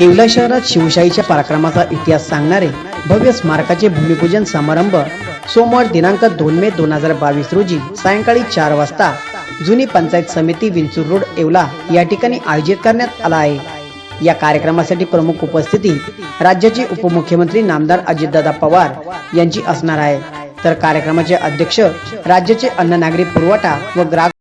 येवला शहरात शिवशाहीच्या पराक्रमाचा इतिहास सांगणारे भव्य स्मारकाचे भूमिपूजन समारंभ सोमवार दिनांक दोन मे दोन हजार बावीस रोजी सायंकाळी चार वाजता जुनी पंचायत समिती विंचूर रोड येवला या ठिकाणी आयोजित करण्यात आला आहे. या कार्यक्रमासाठी प्रमुख उपस्थिती राज्याचे उपमुख्यमंत्री नामदार अजितदादा पवार यांची असणार आहे. तर कार्यक्रमाचे अध्यक्ष राज्याचे अन्न नागरी पुरवठा व ग्राहक